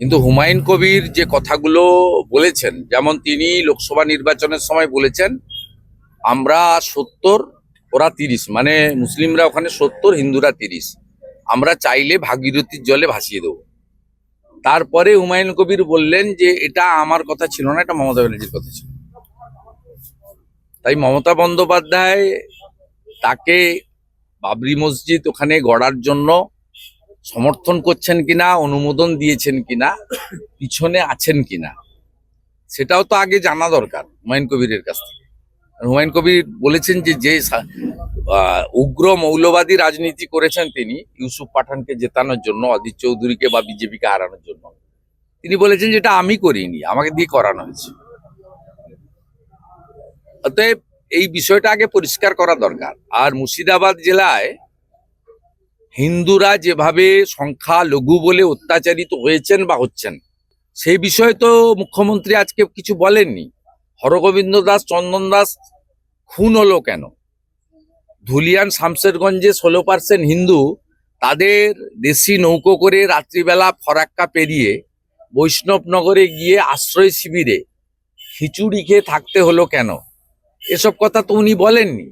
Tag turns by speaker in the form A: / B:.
A: কিন্তু হুমায়ুন কবির যে কথাগুলো বলেছেন, যেমন তিনি লোকসভা নির্বাচনের সময় বলেছেন, আমরা সত্তর, ওরা তিরিশ। মানে মুসলিমরা ওখানে সত্তর, হিন্দুরা তিরিশ। আমরা চাইলে ভাগীরথীর জলে ভাসিয়ে দেবো। তারপরে হুমায়ুন কবির বললেন যে, এটা আমার কথা ছিল না, এটা মমতা ব্যানার্জির কথা ছিল। তাই মমতা বন্দ্যোপাধ্যায় তাকে বাবরি মসজিদ ওখানে গড়ার জন্য সমর্থন করছেন কিনা, অনুমোদন দিয়েছেন কিনা, পিছনে আছেন কিনা, সেটাও তো আগে জানা দরকার হুমায়ুন কবিরের কাছ থেকে। হুমায়ুন কবির বলেছেন যে যে উগ্র মৌলবাদী রাজনীতি করেছেন তিনি, ইউসুফ পাঠানকে জেতানোর জন্য অদিত চৌধুরীকে বা বিজেপিকে হারানোর জন্য। তিনি বলেছেন যেটা আমি করিনি, আমাকে দিয়ে করানো হয়েছে। অতএব এই বিষয়টা আগে পরিষ্কার করা দরকার। আর মুর্শিদাবাদ জেলায় হিন্দুরা যেভাবে সংখ্যা লঘু বলে অত্যাচারিত হয়েছেন বা হচ্ছেন সেই বিষয়ে তো মুখ্যমন্ত্রী আজকে কিছু বলেননি। হরগোবিন্দ দাস, চন্দন দাস, খুন হলো কেন? ধুলিয়ান শামশেরগঞ্জে ষোলো পার্সেন্ট হিন্দু তাদের দেশি নৌকো করে রাত্রিবেলা ফরাক্কা পেরিয়ে বৈষ্ণবনগরে গিয়ে আশ্রয় শিবিরে খিচুড়ি খেয়ে থাকতে হলো কেন? এসব কথা তো উনি বলেননি।